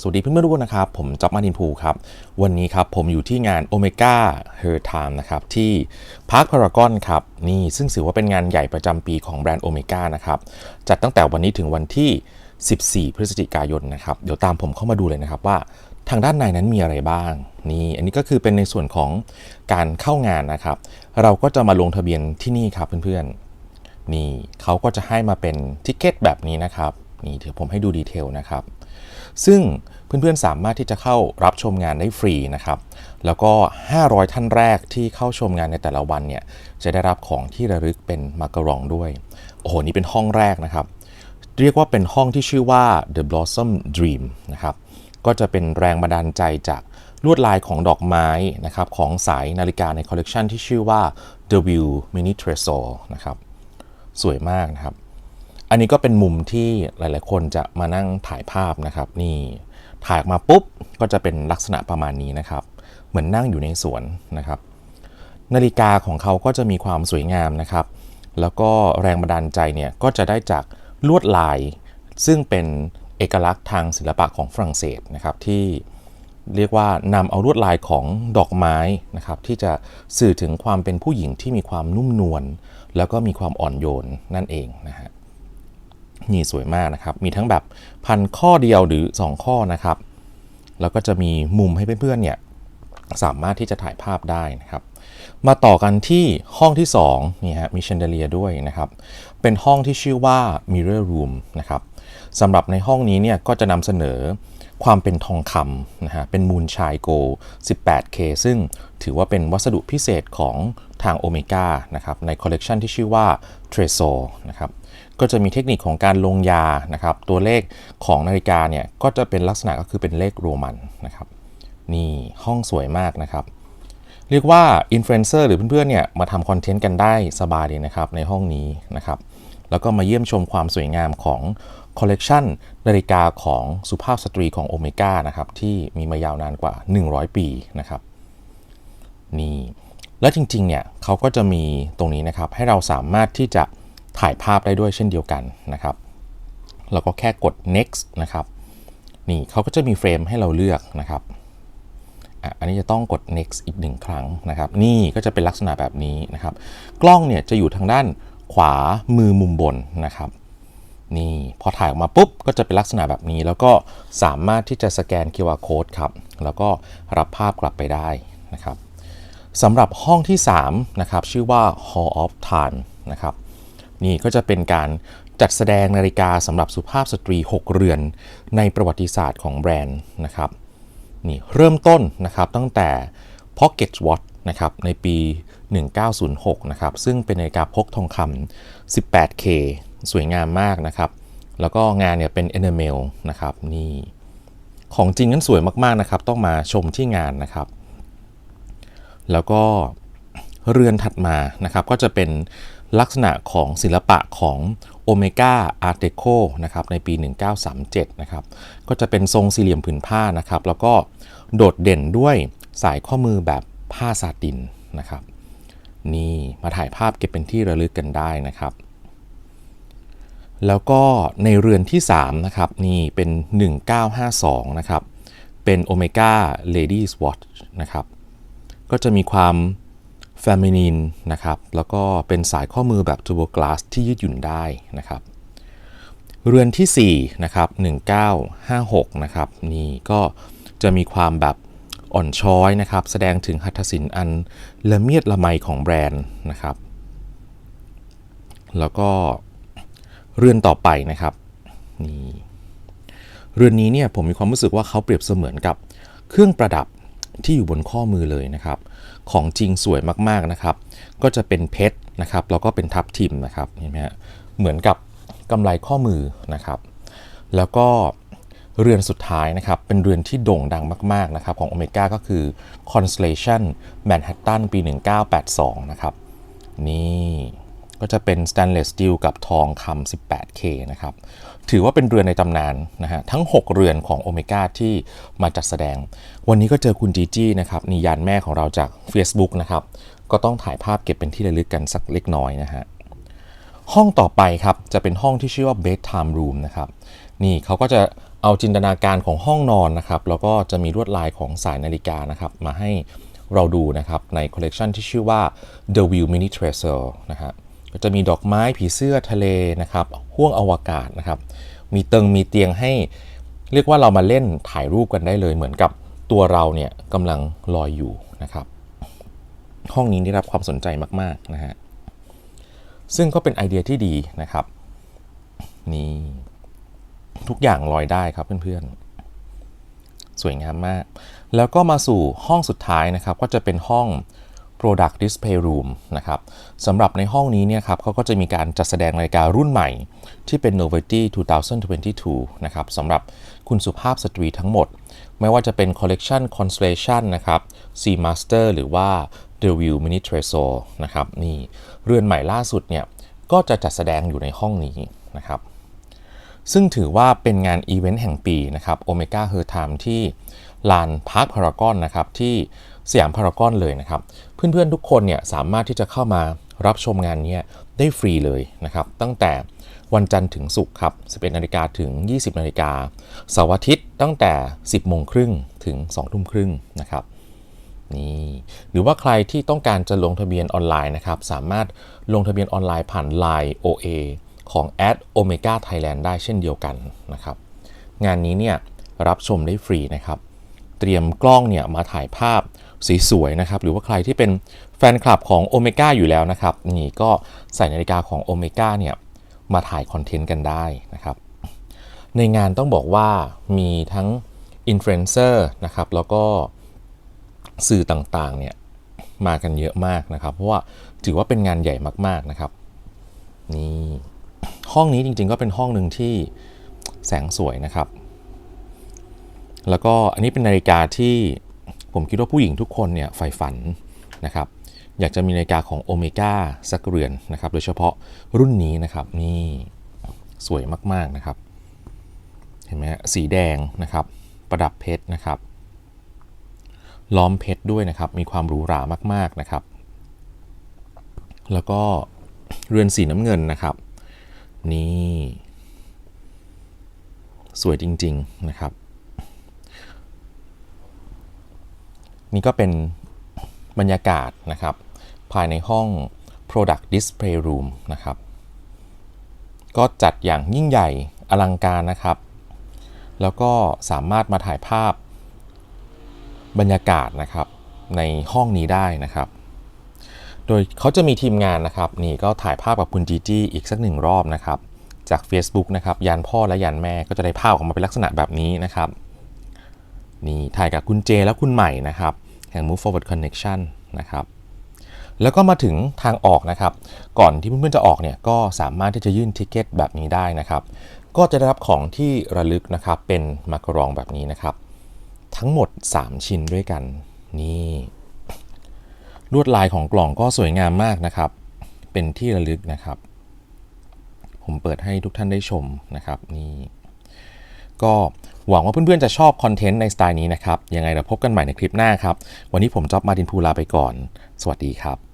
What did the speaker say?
สวัสดีเพื่อนๆทุกคนนะครับ ผมจ๊อบมาดินพูครับ วันนี้ครับผมอยู่ที่งาน Omega Her Time นะครับ ที่พาร์คพารากอนครับ นี่ซึ่งถือว่าเป็นงานใหญ่ประจำปีของแบรนด์ Omega นะครับ จัดตั้งแต่วันนี้ถึงวันที่ 14 พฤศจิกายนนะครับ เดี๋ยวตามผมเข้ามาดูเลยนะครับว่าทางด้านในนั้นมีอะไรบ้าง นี่อันนี้ก็คือเป็นในส่วนของการเข้างานนะครับ เราก็จะมาลงทะเบียนที่นี่ครับเพื่อนๆนี่เขาก็จะให้มาเป็นทิเก็ตแบบนี้นะครับนี่เดี๋ยวผมให้ดูดีเทลนะครับ ซึ่งเพื่อนๆ สามารถที่จะเข้ารับชมงานได้ฟรีนะครับ แล้วก็ 500 ท่านแรกที่เข้าชมงานในแต่ละวันเนี่ย จะได้รับของที่ระลึกเป็นมาการองด้วย โอ้โห นี่เป็นห้องแรกนะครับ เรียกว่าเป็นห้องที่ชื่อว่า The Blossom Dream นะครับ ก็จะเป็นแรงบันดาลใจจากลวดลายของดอกไม้นะครับ ของสายนาฬิกาในคอลเลกชันที่ชื่อว่า The View Mini Tresor นะครับ สวยมากนะครับ อันนี้ก็เป็นมุมที่หลาย ๆ คนจะมานั่งถ่ายภาพนะครับนี่ถ่ายออกมาปุ๊บก็จะเป็นลักษณะประมาณนี้นะครับ เหมือนนั่งอยู่ในสวนนะครับ นาฬิกาของเขาก็จะมีความสวยงามนะครับ แล้วก็แรงบันดาลใจเนี่ยก็จะได้จากลวดลาย ซึ่งเป็นเอกลักษณ์ทางศิลปะของฝรั่งเศสนะครับที่เรียกว่านำเอาลวดลายของดอกไม้นะครับที่จะสื่อถึงความเป็นผู้หญิงที่มีความนุ่มนวลแล้วก็มีความอ่อนโยนนั่นเองนะฮะ นี่สวยมากนะครับ มีทั้งแบบพันข้อเดียวหรือ 2 ข้อนะครับ แล้วก็จะมีมุมให้เพื่อนๆเนี่ยสามารถที่จะถ่ายภาพได้นะครับ มาต่อกันที่ห้องที่2นี่ฮะมีเชนเดเลียด้วยนะครับ เป็นห้องที่ชื่อว่า Mirror Room นะครับสำหรับในห้องนี้เนี่ยก็จะนำเสนอความเป็นทองคำนะฮะเป็นมูลชายโก 18K ซึ่งถือว่าเป็นวัสดุพิเศษของ ทางโอเมก้านะครับในคอลเลกชันที่ชื่อว่า t r e s o นะครับก็จะมีเทคนิคของการลงยานะครับ ตัวเลขของนาฬิกาเนี่ยก็จะเป็นลักษณะก็คือเป็นเลขโรมันนะครับนี่ห้องสวยมากนะครับ เรียกว่าอินฟลูเอนเซอร์หรือเพื่อนๆเนี่ยมาทำคอนเทนต์กันได้สบายเลยนะครับในห้องนี้นะครับแล้วก็มาเยี่ยมชมความสวยงามของคอลเลกชันนาฬิกาของสุภาพสตรีของโอเมก้านะครับที่มีมายาวนานกว่า 100 ปีนะครับนี่ และจริงๆเนี่ยเขาก็จะมีตรงนี้นะครับให้เราสามารถที่จะถ่ายภาพได้ด้วยเช่นเดียวกันนะครับเราก็แค่กด next นะครับนี่เขาก็จะมีเฟรมให้เราเลือกนะครับอันนี้จะต้องกด next อีกหนึ่งครั้งนะครับ นี่ก็จะเป็นลักษณะแบบนี้นะครับ กล้องเนี่ยจะอยู่ทางด้านขวามือมุมบนนะครับนี่พอถ่ายออกมาปุ๊บก็จะเป็นลักษณะแบบนี้ แล้วก็สามารถที่จะสแกน QR code ครับแล้วก็รับภาพกลับไปได้นะครับ สำหรับห้องที่3นะครับชื่อว่า Hall of Time นะครับนี่ก็จะเป็นการจัดแสดงนาฬิกาสำหรับสุภาพสตรี 6 เรือน ในประวัติศาสตร์ของแบรนด์นะครับนี่เริ่มต้นนะครับตั้งแต่ Pocket Watch นะครับในปี 1906 นะครับซึ่งเป็นนาฬิกาพกทองคำ 18K สวยงามมากนะครับ แล้วก็งานเนี่ยเป็น enamel นะครับนี่ของจริงนั้นสวยมากๆนะครับ ต้องมาชมที่งานนะครับ แล้วก็เรือนถัดมานะครับก็จะเป็นลักษณะของศิลปะของโอเมก้าอาร์เ e โคนะครับในปี 1937 นะครับก็จะเป็นทรงสี่เหลี่ยมผืนผ้านะครับ แล้วก็โดดเด่นด้วยสายข้อมือแบบผ้าซาตินนะครับ นี่มาถ่ายภาพเก็บเป็นที่ระลึกกันได้นะครับ แล้วก็ในเรือนที่ 3 นะครับนี่เป็น 1952 นะครับ เป็นโอเมก้า Ladies Watch นะครับ ก็จะมีความ f e m i n i n e นะครับ แล้วก็เป็นสายข้อมือแบบ Turbo Glass ที่ยืดหยุ่นได้นะครับ เรือนที่4นะครับ1956นะครับนี่ก็จะมีความแบบอ่อนช้อยนะครับ แสดงถึงหัตถศิลป์อันละเมียดละไมของแบรนด์นะครับ แล้วก็เรือนต่อไปนะครับนี่เรือนนี้เนี่ยผมมีความรู้สึกว่าเขาเปรียบเสมือนกับเครื่องประดับ ที่อยู่บนข้อมือเลยนะครับ ของจริงสวยมากๆนะครับ ก็จะเป็นเพชรนะครับแล้วก็เป็นทับทิมนะครับเห็นไหมฮะเหมือนกับกำไลข้อมือนะครับ แล้วก็เรือนสุดท้ายนะครับเป็นเรือนที่โด่งดังมากๆนะครับของโอเมก้าก็คือ Constellation Manhattan ปี 1982 นะครับ นี่ ก็จะเป็น stainless steel กับทองคำ 18K นะครับ ถือว่าเป็นเรือนในตำนานนะฮะ ทั้ง 6 เรือนของโอเมก้าที่มาจัดแสดง วันนี้ก็เจอคุณจีจี้นะครับนิยานแม่ของเราจาก Facebook นะครับ ก็ต้องถ่ายภาพเก็บเป็นที่ระลึกกันสักเล็กน้อยนะฮะ ห้องต่อไปครับ จะเป็นห้องที่ชื่อว่า bedtime room นะครับ นี่เขาก็จะเอาจินตนาการของห้องนอนนะครับ แล้วก็จะมีลวดลายของสายนาฬิกานะครับ มาให้เราดูนะครับในคอลเลกชันที่ชื่อว่า The View Mini Treasure นะฮะ ก็จะมีดอกไม้ผีเสื้อทะเลนะครับห้วงอวกาศนะครับ มีเติงมีเตียงให้เรียกว่าเรามาเล่นถ่ายรูปกันได้เลยเหมือนกับตัวเราเนี่ยกำลังลอยอยู่นะครับ ห้องนี้ได้รับความสนใจมากๆนะฮะซึ่งก็เป็นไอเดียที่ดีนะครับ นี่ทุกอย่างลอยได้ครับเพื่อนๆ สวยงามมาก แล้วก็มาสู่ห้องสุดท้ายนะครับ ก็จะเป็นห้อง Product Display Room นะครับสำหรับในห้องนี้เนี่ยครับเขาก็จะมีการจัดแสดงนาฬิการุ่นใหม่ ที่เป็น Novelty 2022 นะครับสำหรับคุณสุภาพสตรีทั้งหมด ไม่ว่าจะเป็น Collection Constellation นะครับ Seamaster หรือว่า The View Mini Tresor นะครับนี่เรือนใหม่ล่าสุดเนี่ยก็จะจัดแสดงอยู่ในห้องนี้นะครับซึ่งถือว่าเป็นงานอีเวนต์แห่งปีนะครับโอเมก้าเฮอร์ไทม์ที่ลานพาร์คพารากอนนะครับที่ สยามพารากอนเลยนะครับ เพื่อนๆทุกคนเนี่ยสามารถที่จะเข้ามารับชมงานนี้ได้ฟรีเลยนะครับ ตั้งแต่วันจันทร์ถึงศุกร์ครับ 11นาฬิกาถึง 20นาฬิกาเสาร์อาทิตย์ตั้งแต่ 10โมงครึ่งถึง2ทุ่มครึ่งนะครับนี่หรือว่าใครที่ต้องการจะลงทะเบียนออนไลน์นะครับ สามารถลงทะเบียนออนไลน์ผ่าน Line OA ของ a d Omega Thailand ได้เช่นเดียวกันนะครับ งานนี้เนี่ยรับชมได้ฟรีนะครับ เตรียมกล้องเนี่ยมาถ่ายภาพ สวยๆนะครับหรือว่าใครที่เป็นแฟนคลับของ Omega อยู่แล้วนะครับนี่ก็ใส่นาฬิกาของ Omega เนี่ยมาถ่ายคอนเทนต์กันได้นะครับในงานต้องบอกว่ามีทั้งอินฟลูเอนเซอร์นะครับแล้วก็สื่อต่างๆเนี่ยมากันเยอะมากนะครับ เพราะว่าถือว่าเป็นงานใหญ่มากๆนะครับนี่ห้องนี้จริงๆก็เป็นห้องหนึ่งที่แสงสวยนะครับ แล้วก็อันนี้เป็นนาฬิกาที่ ผมคิดว่าผู้หญิงทุกคนเนี่ยใฝ่ฝันนะครับอยากจะมีนาฬิกาของโอเมก้าสักเรือนนะครับ โดยเฉพาะรุ่นนี้นะครับนี่สวยมากๆนะครับ เห็นไหมสีแดงนะครับ ประดับเพชรนะครับ ล้อมเพชรด้วยนะครับ มีความหรูหรามากๆนะครับ แล้วก็เรือนสีน้ำเงินนะครับ นี่ สวยจริง ๆนะครับ นี่ก็เป็นบรรยากาศนะครับ ภายในห้อง Product Display Room นะครับ ก็จัดอย่างยิ่งใหญ่อลังการนะครับ แล้วก็สามารถมาถ่ายภาพบรรยากาศนะครับในห้องนี้ได้นะครับ โดยเขาจะมีทีมงานนะครับ นี่ก็ถ่ายภาพกับคุณจีจี้อีกสักหนึ่งรอบนะครับ จาก Facebook นะครับ ยันพ่อและยันแม่ก็จะได้ภาพออกมาเป็นลักษณะแบบนี้นะครับ นี่ถ่ายกับคุณเจและคุณใหม่นะครับแห่ง Move Forward Connection นะครับแล้วก็มาถึงทางออกนะครับ ก่อนที่เพื่อนๆจะออกเนี่ยก็สามารถที่จะยื่นทิเกตแบบนี้ได้นะครับ ก็จะได้รับของที่ระลึกนะครับเป็นมาการองแบบนี้นะครับ ทั้งหมด 3 ชิ้นด้วยกันนี่ลวดลายของกล่องก็สวยงามมากนะครับ เป็นที่ระลึกนะครับ ผมเปิดให้ทุกท่านได้ชมนะครับนี่ ก็หวังว่าเพื่อนๆจะชอบคอนเทนต์ในสไตล์นี้นะครับ ยังไงเราพบกันใหม่ในคลิปหน้าครับ วันนี้ผมจ๊อบมาดินพูลาไปก่อน สวัสดีครับ